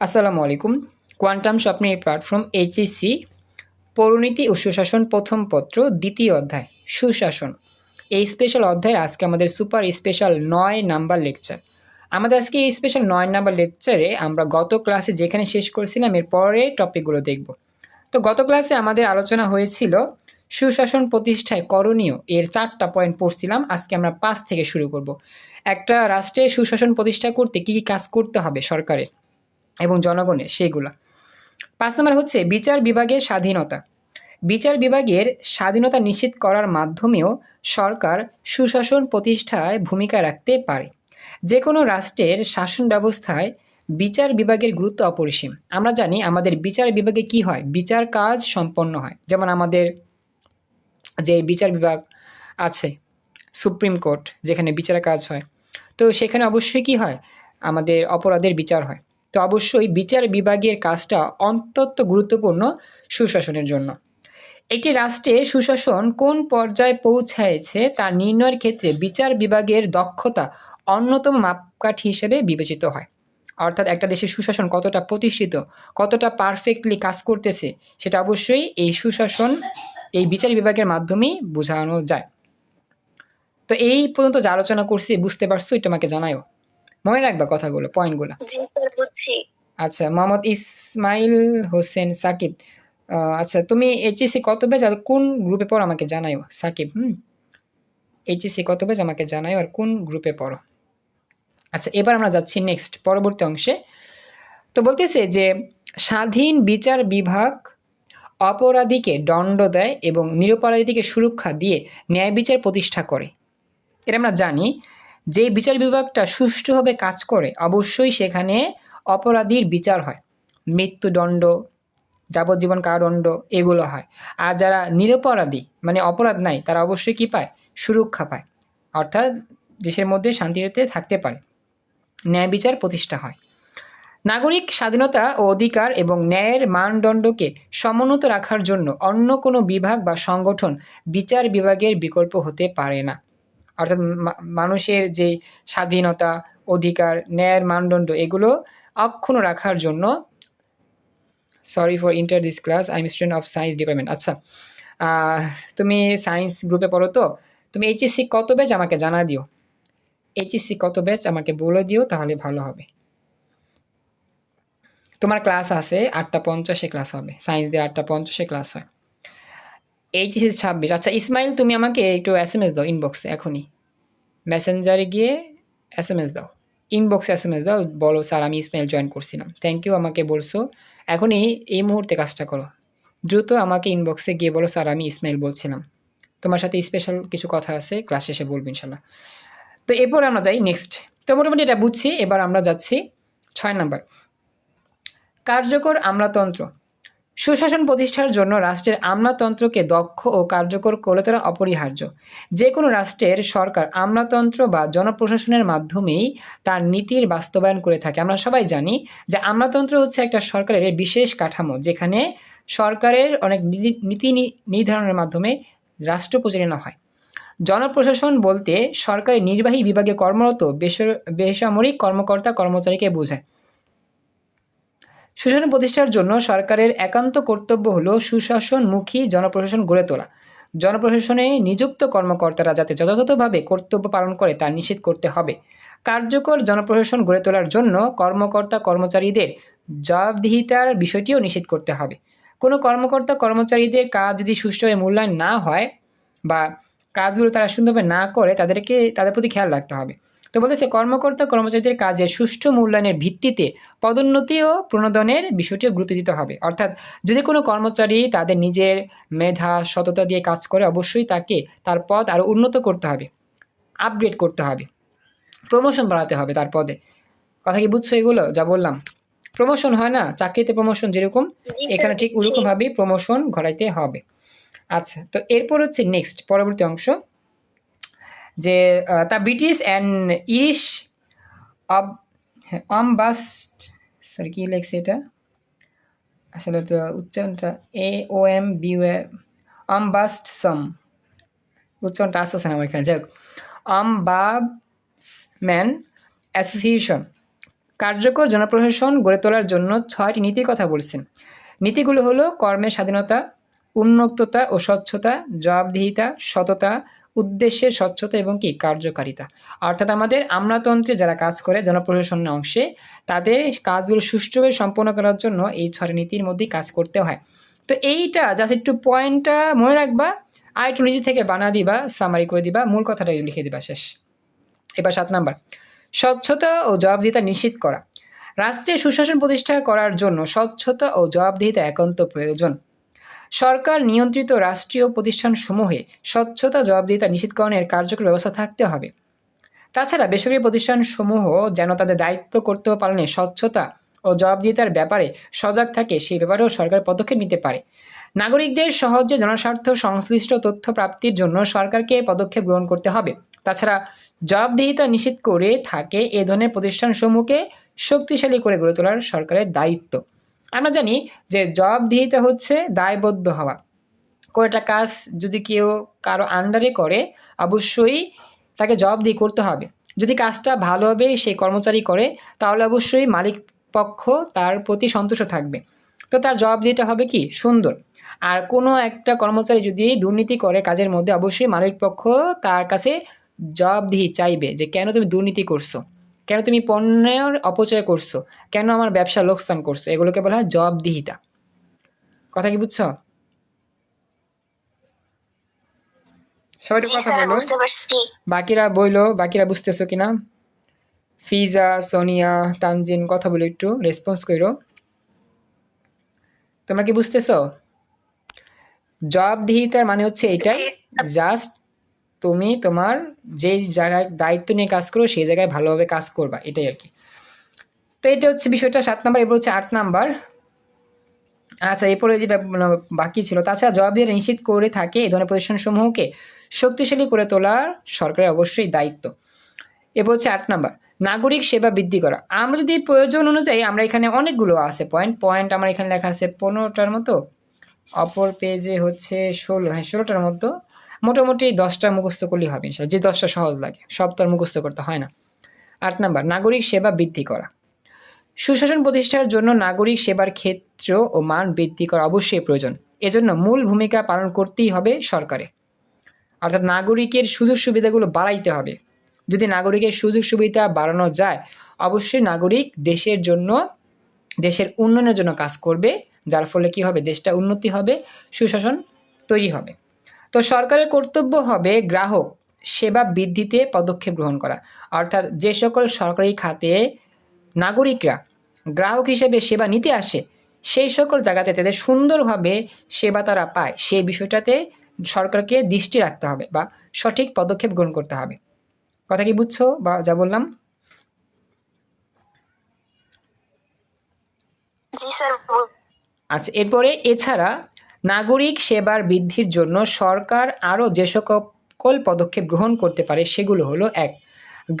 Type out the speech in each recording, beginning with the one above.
আসসালামু আলাইকুম। কোয়ান্টাম স্বপ্নের প্ল্যাটফর্ম এইচএসসি, পৌরনীতি ও সুশাসন প্রথম পত্র, দ্বিতীয় অধ্যায়, সুশাসন। এই স্পেশাল অধ্যায়ের আজকে আমাদের সুপার স্পেশাল নয় নাম্বার লেকচার আমাদের আজকে এই স্পেশাল নয় নাম্বার লেকচারে আমরা গত ক্লাসে যেখানে শেষ করেছিলাম, এর পরে টপিকগুলো দেখব। তো গত ক্লাসে আমাদের আলোচনা হয়েছিল সুশাসন প্রতিষ্ঠায় করণীয়, এর চারটা পয়েন্ট পড়ছিলাম, আজকে আমরা পাঁচ থেকে শুরু করব। একটা রাষ্ট্রে সুশাসন প্রতিষ্ঠা করতে কী কী কাজ করতে হবে সরকারের? এবং জনগণের সেগুলো। পাঁচ নম্বর হচ্ছে বিচার বিভাগের স্বাধীনতা। বিচার বিভাগের স্বাধীনতা নিশ্চিত করার মাধ্যমেও সরকার সুশাসন প্রতিষ্ঠায় ভূমিকা রাখতে পারে। যে কোনো রাষ্ট্রের শাসন ব্যবস্থায় বিচার বিভাগের গুরুত্ব অপরিসীম। আমরা জানি আমাদের বিচার বিভাগে কি হয়? বিচার কাজ সম্পন্ন হয়। যেমন আমাদের যে বিচার বিভাগ আছে, সুপ্রিম কোর্ট, যেখানে বিচার কাজ হয়। তো সেখানে অবশ্যই কি হয়? আমাদের অপরাধের বিচার হয়। তো অবশ্যই বিচার বিভাগের কাজটা অত্যন্ত গুরুত্বপূর্ণ সুশাসনের জন্য। একটি রাষ্ট্রে সুশাসন কোন পর্যায়ে পৌঁছায়ছে তা নির্ণয়ের ক্ষেত্রে বিচার বিভাগের দক্ষতা অন্যতম মাপকাঠি হিসেবে বিবেচিত হয়। অর্থাৎ একটা দেশের সুশাসন কতটা প্রতিষ্ঠিত, কতটা পারফেক্টলি কাজ করতেছে, সেটা অবশ্যই এই সুশাসন, এই বিচার বিভাগের মাধ্যমেই বোঝানো যায়। তো এই পর্যন্ত যা আলোচনা করছি, বুঝতে পারছ, এটা আমাকে জানাও মনে রাখবা কথাগুলো পয়েন্টগুলো আচ্ছা মোহাম্মদ ইসমাইল হোসেন সাকিব আচ্ছা তুমি এইচএসসি কত ব্যাচ আর কোন গ্রুপে পড়ো আমাকে জানাও সাকিব হুম? এইচএসসি কত ব্যাচ আমাকে জানাও আর কোন গ্রুপে পড়ো? আচ্ছা এবার আমরা যাচ্ছি নেক্সট পরবর্তী অংশে। তো বলতেছে যে স্বাধীন বিচার বিভাগ অপরাধীকে দণ্ড দেয় এবং নিরপরাধীকে সুরক্ষা দিয়ে ন্যায় বিচার প্রতিষ্ঠা করে। এটা আমরা জানি। যে বিচার বিভাগটা সুষ্ঠুভাবে কাজ করে, অবশ্যই সেখানে অপরাধীর বিচার হয়। মৃত্যুদণ্ড, যাবজ্জীবন কারাদণ্ড, এগুলো হয়। আর যারা নিরপরাধী মানে অপরাধ নাই, তারা অবশ্যই কি পায়? সুরক্ষা পায়। অর্থাৎ দেশের মধ্যে শান্তিতে থাকতে পারে। ন্যায় বিচার প্রতিষ্ঠা হয়। নাগরিক স্বাধীনতা ও অধিকার এবং ন্যায়ের মানদণ্ডকে সমুন্নত রাখার জন্য অন্য কোনো বিভাগ বা সংগঠন বিচার বিভাগের বিকল্প হতে পারে না। অর্থাৎ মানুষের যে স্বাধীনতা, অধিকার, ন্যায়ের মানদণ্ড, এগুলো অক্ষুণ্ণ রাখার জন্য sorry for inter this class I am student of science department আচ্ছা তুমি সায়েন্স গ্রুপে পড়ো তো, তুমি এইচএসসি কত ব্যাচ আমাকে জানা দিও? এইচএসসি কত ব্যাচ আমাকে বলে দিও, তাহলে ভালো হবে। তোমার ক্লাস আছে, আটটা পঞ্চাশে ক্লাস হবে সায়েন্স দিয়ে আটটা পঞ্চাশে ক্লাস হয়। এইচএসসি ছাব্বিশ। আচ্ছা ইসমাইল, তুমি আমাকে একটু এস এম এস দাও ইনবক্সে এখনই। মেসেঞ্জারে গিয়ে এস এম এস দাও। ইনবক্সে এস এম এস দাও, বলো, স্যার, আমি ইসমাইল জয়েন করছিলাম। থ্যাংক ইউ আমাকে বলছো। এখনই এই মুহূর্তে কাজটা করো। দ্রুত আমাকে ইনবক্সে গিয়ে বলো, স্যার, আমি ইসমাইল বলছিলাম। তোমার সাথে স্পেশাল কিছু কথা আছে ক্লাস শেষে বলব ইনশাল্লাহ। তো এরপর আমরা যাই নেক্সট তো মোটামুটি এটা বুঝছি, এবার আমরা যাচ্ছি ছয় নাম্বার। কার্যকর আমলাতন্ত্র। সুশাসন প্রতিষ্ঠার জন্য রাষ্ট্রের আমলাতন্ত্রকে দক্ষ ও কার্যকর করে তোলা অপরিহার্য। যে কোনো রাষ্ট্রের সরকার আমলাতন্ত্র বা জনপ্রশাসনের মাধ্যমেই তার নীতির বাস্তবায়ন করে থাকে। আমরা সবাই জানি যে আমলাতন্ত্র হচ্ছে একটা সরকারের বিশেষ কাঠামো, যেখানে সরকারের অনেক নীতি- নির্ধারণের মাধ্যমে রাষ্ট্র পরিচালনা হয়। জনপ্রশাসন বলতে সরকারি নির্বাহী বিভাগে কর্মরত বেসামরিক কর্মকর্তা কর্মচারীকে বোঝায়। সুশাসন প্রতিষ্ঠার জন্য সরকারের একান্ত কর্তব্য হল সুশাসনমুখী জনপ্রশাসন গড়ে তোলা। জনপ্রশাসনে নিযুক্ত কর্মকর্তারা যাতে যথাযথভাবে কর্তব্য পালন করে, তা নিশ্চিত করতে হবে। কার্যকর জনপ্রশাসন গড়ে তোলার জন্য কর্মকর্তা কর্মচারীদের জবাবদিহিতার বিষয়টিও নিশ্চিত করতে হবে। কোনো কর্মকর্তা কর্মচারীদের কাজ যদি সুষ্ঠুভাবে মূল্যায়ন না হয় বা কাজগুলো তারা সুন্দরভাবে না করে, তাদেরকে, তাদের প্রতি খেয়াল রাখতে হবে। তো বলতেছে কর্মকর্তা কর্মচারীদের কাজের সুষ্ঠু মূল্যায়নের ভিত্তিতে পদোন্নতি ও প্রণোদনের বিষয়টিও গুরুত্ব দিতে হবে। অর্থাৎ যদি কোনো কর্মচারী তাদের নিজের মেধা সততা দিয়ে কাজ করে অবশ্যই তাকে তার পদ আরও উন্নত করতে হবে আপগ্রেড করতে হবে প্রমোশন বাড়াতে হবে তার পদে। কথা কি বুঝছ এগুলো? যা বললাম। প্রমোশন হয় না চাকরিতে প্রমোশন যেরকম এখানে ঠিক ওরকমভাবেই প্রমোশন ঘটাইতে হবে। আচ্ছা তো এরপর হচ্ছে নেক্সট পরবর্তী অংশ। যে তা ব্রিটিশ অ্যান্ড ইরিশ অব, অমবাস্ট সরি কী লেখছে এটা? আসলে তো উচ্চারণটা এ ও এম বি অমবাস্ট সম উচ্চারণটা আসতেছে না আমার এখানে, যাই হোক। অমবাবস ম্যান অ্যাসোসিয়েশন, কার্যকর জনপ্রশাসন গড়ে তোলার জন্য ছয়টি নীতির কথা বলছেন। নীতিগুলো হলো কর্মের স্বাধীনতা, উন্মুক্ততা ও স্বচ্ছতা, জবাবদিহিতা, সততা উদ্দেশ্যের স্বচ্ছতা এবং কি কার্যকারিতা। অর্থাৎ আমাদের আমলাতন্ত্রে যারা কাজ করে জনপ্রশাসনের অংশে, তাদের কাজগুলো সুষ্ঠুভাবে সম্পন্ন করার জন্য এই ছয় নীতির মধ্যেই কাজ করতে হয়। তো এইটা জাস্ট একটু পয়েন্টটা মনে রাখবা, আর একটু নিজে থেকে বানা দিবা সামারি করে দিবা, মূল কথাটা লিখে দিবা শেষ। এবার সাত নাম্বার। স্বচ্ছতা ও জবাবদিহিতা নিশ্চিত করা। রাষ্ট্রে সুশাসন প্রতিষ্ঠা করার জন্য স্বচ্ছতা ও জবাবদিহিতা একান্ত প্রয়োজন। সরকার নিয়ন্ত্রিত রাষ্ট্রীয় প্রতিষ্ঠানসমূহে স্বচ্ছতা জবাবদিহিতা নিশ্চিতকরণের কার্যকর ব্যবস্থা থাকতে হবে। তাছাড়া বেসরকারি প্রতিষ্ঠানসমূহ যেন তাদের দায়িত্ব কর্তব্য পালনে স্বচ্ছতা ও জবাবদিহিতার ব্যাপারে সজাগ থাকে সেই ব্যাপারেও সরকার পদক্ষেপ নিতে পারে। নাগরিকদের সহজে জনস্বার্থ সংশ্লিষ্ট তথ্য প্রাপ্তির জন্য সরকারকে পদক্ষেপ গ্রহণ করতে হবে। তাছাড়া জবাবদিহিতা নিশ্চিত করে থাকে এ ধরনের প্রতিষ্ঠানসমূহকে শক্তিশালী করে গড়ে তোলার সরকারের দায়িত্ব। আমরা জানি যে জবাবদিহিতা হচ্ছে দায়বদ্ধ হওয়া। কোনো একটা কাজ যদি কেউ কারও আন্ডারে করে, অবশ্যই তাকে জবাবদিহি করতে হবে। যদি কাজটা ভালোভাবে সেই কর্মচারী করে, তাহলে অবশ্যই মালিক পক্ষ তার প্রতি সন্তুষ্ট থাকবে। তো তার জবাবদিহিটা হবে কি? সুন্দর। আর কোনো একটা কর্মচারী যদি দুর্নীতি করে কাজের মধ্যে, অবশ্যই মালিক পক্ষ তার কাছে জবাবদিহি চাইবে যে কেন তুমি দুর্নীতি করছ। কেন তুমি পণ্যের অপচয় করছ? কেন আমার ব্যবসা লোকসান করছ? এগুলোকে বলা হয় জবাবদিহিতা। কথা কি বুঝছ? সবাই কথা বলো। বাকিরা বইলো বাকিরা বুঝতেছো কিনা? ফিজা সোনিয়া তানজিন কথা বলো একটু রেসপন্স করো তোমরা কি বুঝতেছো? জবাবদিহিতার মানে হচ্ছে এটাই জাস্ট তুমি তোমার যে জায়গায় দায়িত্ব নিয়ে কাজ করো সেই জায়গায় ভালোভাবে কাজ করবা, এটাই আর কি। তো এটা হচ্ছে বিষয়টা, সাত নাম্বার, এরপর হচ্ছে আট নাম্বার। আচ্ছা এরপরে যেটা মানে বাকি ছিল, তাছাড়া জবাবদিহিতা নিশ্চিত করে থাকে এই ধরনের প্রতিষ্ঠানসমূহকে শক্তিশালী করে তোলার সরকারের অবশ্যই দায়িত্ব। এরপর হচ্ছে আট নাম্বার, নাগরিক সেবা বৃদ্ধি করা। আমরা যদি প্রয়োজন অনুযায়ী, আমরা এখানে অনেকগুলো আছে পয়েন্ট পয়েন্ট আমার এখানে লেখা আছে পনেরোটার মতো, অপর পেজে হচ্ছে ষোলো হ্যাঁ ষোলোটার মতো। মোটামুটি দশটা মুখস্থ করলেই হবে ইনশাল্লাহ। যে দশটা সহজ লাগে, সব তো আর মুখস্থ করতে হয় না। আট নাম্বার, নাগরিক সেবা বৃদ্ধি করা। সুশাসন প্রতিষ্ঠার জন্য নাগরিক সেবার ক্ষেত্র ও মান বৃদ্ধি করা অবশ্যই প্রয়োজন। এজন্য মূল ভূমিকা পালন করতেই হবে সরকারে। অর্থাৎ নাগরিকের সুযোগ সুবিধাগুলো বাড়াইতে হবে। যদি নাগরিকের সুযোগ সুবিধা বাড়ানো যায়, অবশ্যই নাগরিক দেশের জন্য, দেশের উন্নয়নের জন্য কাজ করবে। যার ফলে কি হবে? দেশটা উন্নতি হবে, সুশাসন তৈরি হবে। তো সরকারের কর্তব্য হবে গ্রাহক সেবা বৃদ্ধিতে পদক্ষেপ গ্রহণ করা। অর্থাৎ যে সকল সরকারি খাতে নাগরিকরা গ্রাহক হিসেবে সেবা নিতে আসে সেই সকল জায়গাতে তাদের সুন্দরভাবে সেবা তারা পায় সেই বিষয়টাতে সরকারকে দৃষ্টি রাখতে হবে বা সঠিক পদক্ষেপ গ্রহণ করতে হবে। কথা কি বুঝছ বা যা বললাম? আচ্ছা এরপরে এছাড়া নাগরিক সেবার বৃদ্ধির জন্য সরকার আরও যে সকল পদক্ষেপ গ্রহণ করতে পারে সেগুলো হলো এক,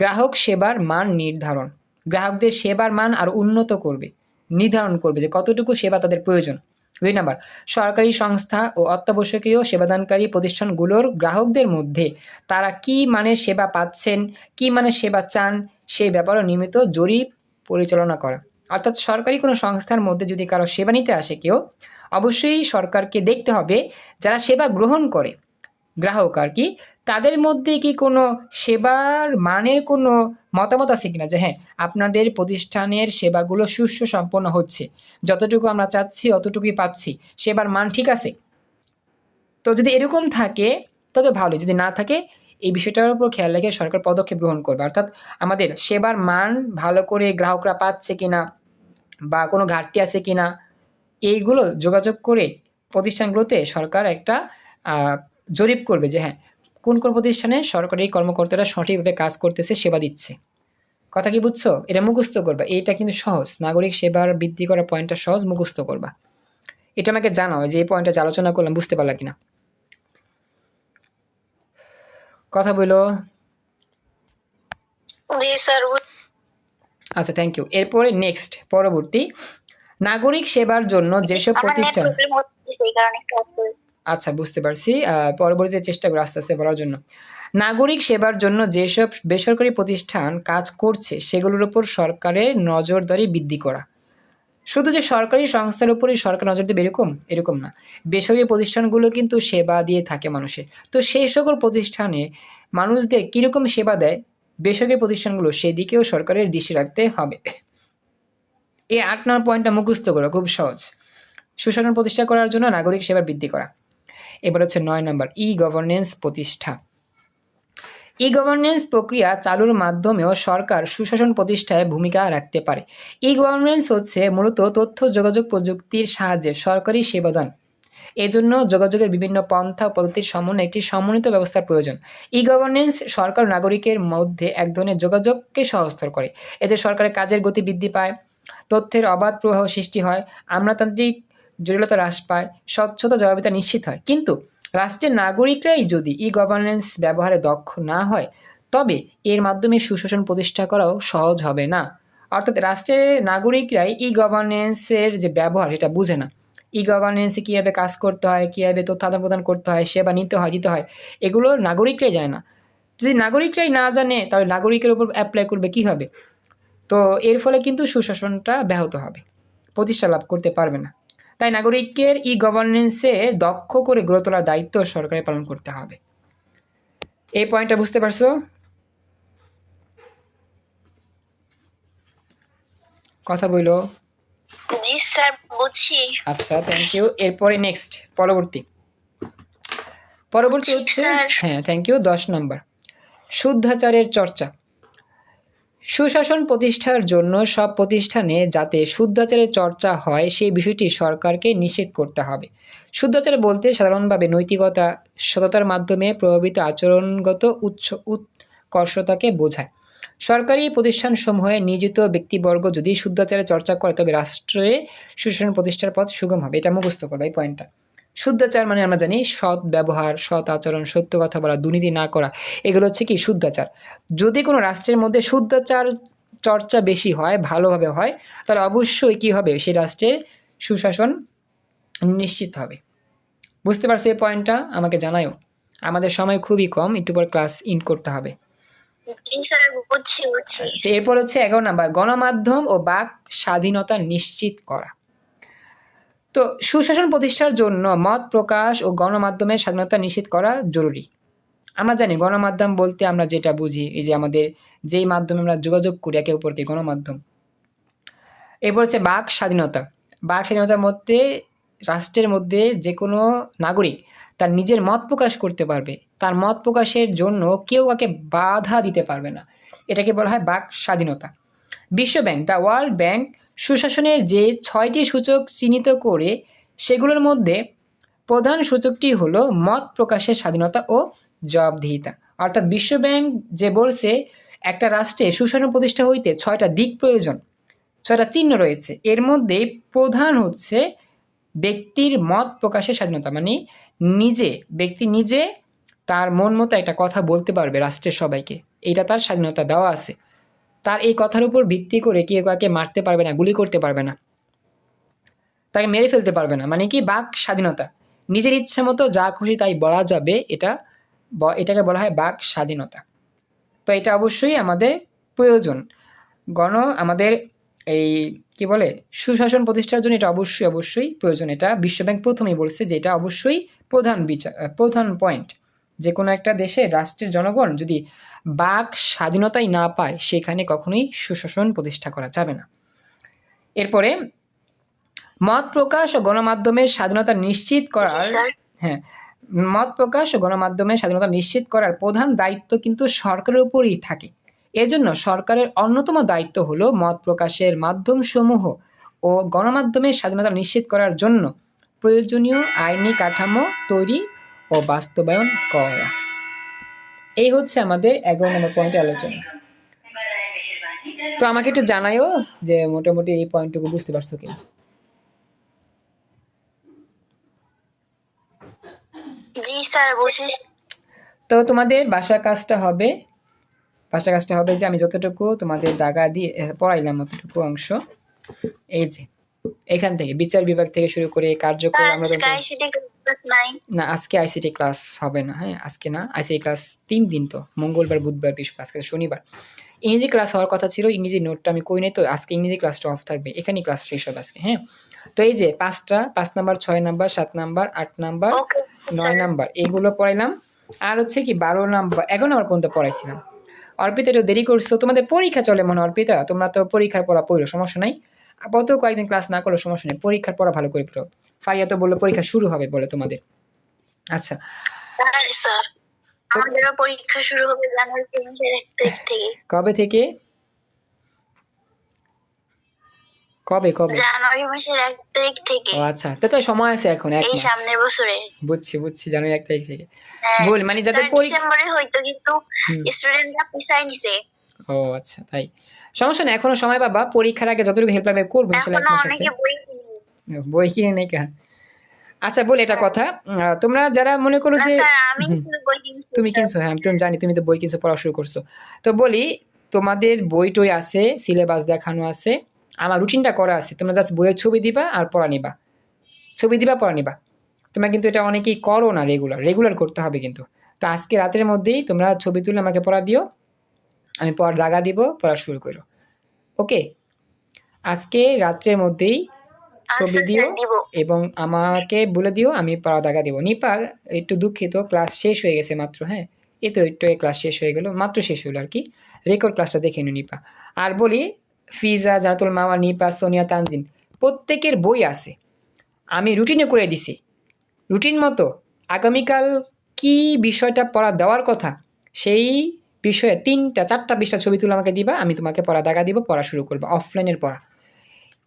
গ্রাহক সেবার মান নির্ধারণ। গ্রাহকদের সেবার মান আরও উন্নত করবে, নির্ধারণ করবে যে কতটুকু সেবা তাদের প্রয়োজন। দুই নাম্বার, সরকারি সংস্থা ও অত্যাবশ্যকীয় সেবাদানকারী প্রতিষ্ঠানগুলোর গ্রাহকদের মধ্যে তারা কি মানের সেবা পাচ্ছেন, কি মানের সেবা চান সেই ব্যাপারে নিয়মিত জরিপ পরিচালনা করা। অর্থাৎ সরকারি কোনো সংস্থার মধ্যে যদি কারও সেবা নিতে আসে কেউ, অবশ্যই সরকারকে দেখতে হবে যারা সেবা গ্রহণ করে। গ্রাহক আর কি, তাদের মধ্যে কি কোনো সেবার মানের কোনো মতামত আছে কিনা? যে হ্যাঁ আপনাদের প্রতিষ্ঠানের সেবাগুলো সুষ্ঠু সম্পন্ন হচ্ছে। যতটুকু আমরা চাচ্ছি, অতটুকুই পাচ্ছি। সেবার মান ঠিক আছে? তো যদি এরকম থাকে, তবে ভালো। যদি না থাকে, এই বিষয়টার উপর খেয়াল রেখে সরকার পদক্ষেপ গ্রহণ করবে। অর্থাৎ আমাদের সেবার মান ভালো করে গ্রাহকরা পাচ্ছে কিনা বা কোনো ঘাটতি আছে কিনা, এইগুলো যোগাযোগ করে প্রতিষ্ঠানগুলোতে সরকার একটা জরিপ করবে যে হ্যাঁ কোন কোন প্রতিষ্ঠানে সরকারি কর্মকর্তারা সঠিকভাবে কাজ করতেছে, সেবা দিচ্ছে। কথা কি বুঝছ? এটা মুখস্থ করবা। এইটা কিন্তু সহজ। নাগরিক সেবার বৃদ্ধি করার পয়েন্টটা সহজ, মুখস্থ করবা। এটা আমাকে জানাও যে এই পয়েন্টটা যে আলোচনা করলাম, বুঝতে পারলা কিনা? কথা বলো। জি, স্যার আচ্ছা থ্যাংক ইউ এরপরে নেক্সট পরবর্তী। নাগরিক সেবার জন্য যেসব প্রতিষ্ঠান। আচ্ছা বুঝতে পারছি। পরবর্তীতে চেষ্টা করো আস্তে আস্তে বলার জন্য। নাগরিক সেবার জন্য যেসব বেসরকারি প্রতিষ্ঠান কাজ করছে সেগুলোর উপর সরকারের নজরদারি বৃদ্ধি করা। শুধু যে সরকারি সংস্থার উপরই সরকার নজর দেবে এরকম? এরকম না। বেসরকারি প্রতিষ্ঠানগুলো কিন্তু সেবা দিয়ে থাকে মানুষের। তো সেই সকল প্রতিষ্ঠানে মানুষদের কীরকম সেবা দেয়? বেসরকারি প্রতিষ্ঠানগুলো সেদিকেও সরকারের দৃষ্টি রাখতে হবে। এই আট নম্বর পয়েন্টটা মুখস্থ করা, খুব সহজ। সুশাসন প্রতিষ্ঠা করার জন্য নাগরিক সেবা বৃদ্ধি করা। এবার হচ্ছে নয় নম্বর ই গভর্নেন্স প্রতিষ্ঠা। ই গভর্নেন্স প্রক্রিয়া চালুর মাধ্যমেও সরকার সুশাসন প্রতিষ্ঠায় ভূমিকা রাখতে পারে। ই গভর্নেন্স হচ্ছে মূলত তথ্য, যোগাযোগ প্রযুক্তির সাহায্যে সরকারি সেবাদান এজন্য যোগাযোগের বিভিন্ন পন্থা ও পদ্ধতির সমন্বয়ে একটি সমন্বিত ব্যবস্থার প্রয়োজন। ই গভর্নেন্স সরকার ও নাগরিকের মধ্যে এক ধরনের যোগাযোগকে সহজতর করে। এতে সরকারের কাজের গতি বৃদ্ধি পায়, তথ্যের অবাধ প্রবাহ সৃষ্টি হয়, আমলাতান্ত্রিক জটিলতা হ্রাস পায়, স্বচ্ছতা জবাবিতা নিশ্চিত হয়। কিন্তু রাষ্ট্রের নাগরিকরাই যদি ই গভর্নেন্স ব্যবহারে দক্ষ না হয়, তবে এর মাধ্যমে সুশাসন প্রতিষ্ঠা করাও সহজ হবে না। অর্থাৎ রাষ্ট্রের নাগরিকরাই ই গভর্নেন্সের যে ব্যবহার, সেটা বুঝে না। ই গভর্নেন্সে কীভাবে কাজ করতে হয়, কীভাবে তথ্য আদান প্রদান করতে হয়, সেবা নিতে হয়, দিতে হয়, এগুলো নাগরিকরাই জানে না। যদি নাগরিকরাই না জানে, তাহলে নাগরিকের উপর অ্যাপ্লাই করবে কীভাবে? তো এর ফলে কিন্তু সুশাসনটা ব্যাহত হবে, প্রতিষ্ঠা লাভ করতে পারবে না। তাই নাগরিকের ই গভর্নেন্সে দক্ষ করে গড়ে তোলার দায়িত্ব সরকারের পালন করতে হবে। এই পয়েন্টটা বুঝতে পারছ? কথা বইলো। জি স্যার বুঝছি। আচ্ছা থ্যাংক ইউ এরপরে নেক্সট পরবর্তী। পরবর্তী হচ্ছে হ্যাঁ থ্যাংক ইউ দশ নম্বর শুদ্ধাচারের চর্চা। সুশাসন প্রতিষ্ঠার জন্য সব প্রতিষ্ঠানে যাতে শুদ্ধাচারের চর্চা হয় সেই বিষয়টি সরকারকে নিষেধ করতে হবে। শুদ্ধাচার বলতে সাধারণভাবে নৈতিকতা সততার মাধ্যমে প্রভাবিত আচরণগত উৎস উৎকর্ষতাকে বোঝায়। সরকারি প্রতিষ্ঠানসমূহে নিয়োজিত ব্যক্তিবর্গ যদি শুদ্ধাচারে চর্চা করে, তবে রাষ্ট্রে সুশাসন প্রতিষ্ঠার পথ সুগম হবে। এটা মুখস্থ করবে এই পয়েন্টটা শুদ্ধাচার মানে আমরা জানি সৎ ব্যবহার, সৎ আচরণ, সত্য কথা বলা, দুর্নীতি না করা, এগুলো হচ্ছে কি শুদ্ধাচার। যদি কোনো রাষ্ট্রের মধ্যে শুদ্ধাচার চর্চা বেশি হয়, ভালোভাবে হয়, তাহলে অবশ্যই কি হবে? সেই রাষ্ট্রের সুশাসন নিশ্চিত হবে। বুঝতে পারছ এই পয়েন্টটা আমাকে জানায়ও। আমাদের সময় খুবই কম, একটু পর ক্লাস ইন করতে হবে। এরপর হচ্ছে এগারো নাম্বার, গণমাধ্যম ও বাক স্বাধীনতা নিশ্চিত করা। তো সুশাসন প্রতিষ্ঠার জন্য মত প্রকাশ ও গণমাধ্যমের স্বাধীনতা নিশ্চিত করা জরুরি। আমরা জানি গণমাধ্যম বলতে আমরা যেটা বুঝি, এই যে আমাদের যেই মাধ্যমে আমরা যোগাযোগ করি একে অপরকে গণমাধ্যম। এরপর হচ্ছে বাক স্বাধীনতা। বাক স্বাধীনতার মধ্যে, রাষ্ট্রের মধ্যে যে কোনো নাগরিক তার নিজের মত প্রকাশ করতে পারবে। তার মত প্রকাশের জন্য কেউ কাকে বাধা দিতে পারবে না। এটাকে বলা হয় বাক স্বাধীনতা। বিশ্ব ব্যাংক দ্য ওয়ার্ল্ড ব্যাংক সুশাসনের যে ছয়টি সূচক চিহ্নিত করে, সেগুলোর মধ্যে প্রধান সূচকটি হলো মত প্রকাশের স্বাধীনতা ও জবাবদিহিতা। অর্থাৎ বিশ্ব ব্যাংক যে বলছে, একটা রাষ্ট্রে সুশাসন প্রতিষ্ঠা হইতে ছয়টা দিক প্রয়োজন, ছয়টা চিহ্ন রয়েছে। এর মধ্যে প্রধান হচ্ছে ব্যক্তির মত প্রকাশের স্বাধীনতা মানে নিজে, ব্যক্তি নিজে তার মন মতো একটা কথা বলতে পারবে রাষ্ট্রের সবাইকে। এটা তার স্বাধীনতা দেওয়া আছে। তার এই কথার উপর ভিত্তি করে কেউ কাকে মারতে পারবে না, গুলি করতে পারবে না। তাকে মেরে ফেলতে পারবে না। মানে কি? বাক স্বাধীনতা। নিজের ইচ্ছা মতো যা খুশি তাই বলা যাবে। এটা এটাকে বলা হয় বাক স্বাধীনতা। তো এটা অবশ্যই আমাদের প্রয়োজন। গণ আমাদের এই, কি বলে, সুশাসন প্রতিষ্ঠার জন্য এটা অবশ্যই অবশ্যই প্রয়োজন। এটা বিশ্বব্যাংক প্রথমেই বলছে যে এটা অবশ্যই প্রধান বিচার প্রধান পয়েন্ট যে কোনো একটা দেশে রাষ্ট্রের জনগণ যদি বাক স্বাধীনতাই না পায় সেখানে কখনোই সুশাসন প্রতিষ্ঠা করা যাবে না। এরপরে মত প্রকাশ ও গণমাধ্যমের স্বাধীনতা নিশ্চিত করার হ্যাঁ মত প্রকাশ ও গণমাধ্যমের স্বাধীনতা নিশ্চিত করার প্রধান দায়িত্ব কিন্তু সরকারের উপরই থাকে। এজন্য সরকারের অন্যতম দায়িত্ব হলো মত প্রকাশের মাধ্যমসমূহ ও গণমাধ্যমের স্বাধীনতা নিশ্চিত করার জন্য প্রয়োজনীয় আইনি কাঠামো তৈরি ও বাস্তবায়ন করা। এই হচ্ছে আমাদের এগারো নম্বর পয়েন্টের আলোচনা। তো আমাকে একটু জানাইও যে মোটামুটি এই পয়েন্টটুকু বুঝতে পারছ কিনা। জি স্যার বুঝেছি তো তোমাদের বাসার কাজটা হবে বাসার কাজটা হবে যে আমি যতটুকু তোমাদের দাগা দিয়ে পড়াইলাম অতটুকু অংশ। এই যে এখান থেকে বিচার বিভাগ থেকে শুরু করে কার্যক্রম আমরা ক্লাস নাই? না আজকে আইসিটি ক্লাস হবে না হ্যাঁ আজকে না আইসিটি ক্লাস তিন দিন তো মঙ্গলবার বুধবার আজকে শনিবার। ইংরেজি ক্লাস হওয়ার কথা ছিল ইংরেজি নোটটা আমি কই নাই তো আজকে ইংরেজি ক্লাসটা অফ থাকবে এখানেই ক্লাস শেষ হবে আজকে হ্যাঁ। তো এই যে পাঁচটা পাঁচ নাম্বার ছয় নাম্বার সাত নাম্বার আট নাম্বার নয় নাম্বার এইগুলো পড়াইলাম। আর হচ্ছে কি বারো নাম্বার এগারো নাম্বার পর্যন্ত পড়াইছিলাম। অর্পিতা একটু দেরি করছ তোমাদের পরীক্ষা চলে মনে অর্পিতা? তোমরা তো পরীক্ষার পড়া পড়ো সমস্যা নাই। আপাতত কয়েকদিন ক্লাস না করলে সমস্যা নেই। পরীক্ষার পড়া ভালো করে পড়ো। ফারিয়া তো বলল পরীক্ষা শুরু হবে বলে তোমাদের। আচ্ছা। আমাদেরও পরীক্ষা শুরু হবে জানুয়ারি থেকে। কবে থেকে? কবে কবে? জানুয়ারি মাসের এক তারিখ থেকে। ও আচ্ছা তো তো সময় আছে এখন এক এই সামনের বছরে। বুঝছি বুঝছি জানুয়ারি এক তারিখ থেকে। হ্যাঁ বল মানে যাদের পরীক্ষা ডিসেম্বরে হয়তো কিন্তু স্টুডেন্টরা পিছাই নিছে। ও আচ্ছা তাই। সমস্যা নেই এখনও সময় বাবা পরীক্ষার আগে যতটুকু হেল্প লাগবে করব অনেকে বই কিনে নেই কেন আচ্ছা বল এটা কথা। তোমরা যারা মনে করো যে তুমি কিনছো হ্যাঁ আমি তো জানি তুমি তো বই কিনছো পড়া শুরু করছ। তো বলি তোমাদের বই টই আছে সিলেবাস দেখানো আছে আমার রুটিনটা করা আছে। তোমরা জাস্ট বইয়ের ছবি দিবা আর পড়া নিবা। ছবি দিবা পড়া নিবা। তোমরা কিন্তু এটা অনেকেই করো না রেগুলার রেগুলার করতে হবে কিন্তু। তো আজকে রাতের মধ্যেই তোমরা ছবি তুলে আমাকে পড়া দিও। আমি পড়া দাগা দিব পড়া শুরু করো। ওকে? আজকে রাত্রের মধ্যেই ছবি আচ্ছা দিও এবং আমাকে বলে দিও আমি পড়া দাগা দিব। নিপা একটু দুঃখিত ক্লাস শেষ হয়ে গেছে মাত্র হ্যাঁ? এই তো একটু ক্লাস শেষ হয়ে গেল মাত্র শেষ হলো আর কি। রেকর্ড ক্লাসটা দেখে নিও নিপা। আর বলি ফিজা জানাতুল মামা নিপা সোনিয়া তানজিন প্রত্যেকের বই আছে। আমি রুটিনে করে দিছি। রুটিন মতো। আগামীকাল কি বিষয়টা পড়া দেওয়ার কথা সেই বিষয়ে তিনটা, চারটা, বিশটা ছবি তুলে আমাকে দিবা, আমি তোমাকে পড়া দাগা দিব, পড়া শুরু করব অফলাইনের পড়া।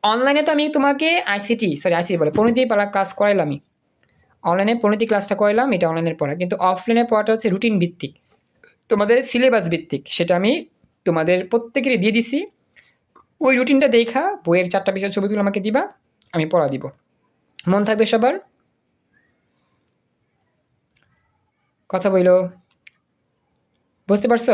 অনলাইনে তো আমি তোমাকে আইসিটি সরি আইসিটি বলে পরিণতি পালা ক্লাস করাইলাম আমি। অনলাইনে পরিণতি ক্লাসটা করাইলাম, এটা অনলাইনের পড়া। কিন্তু অফলাইনের পড়াটা হচ্ছে রুটিন ভিত্তিক। তোমাদের সিলেবাস ভিত্তিক, সেটা আমি তোমাদের প্রত্যেকেরই দিয়ে দিছি। ওই রুটিনটা দেখা, বইয়ের চারটা বিষয় ছবি তুলে আমাকে দিবা, আমি পড়া দিব। মন থাকবে সবার? কথা বইলো? বুঝতে পারছ?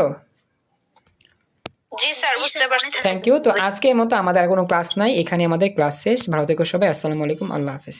জি স্যার বুঝতে পারছি। থ্যাংক ইউ তো আজকের মতো আমাদের আর কোনো ক্লাস নাই। এখানে আমাদের ক্লাস শেষ। ভালো থেকো সবাই। আসসালামু আলাইকুম। আল্লাহ হাফেজ।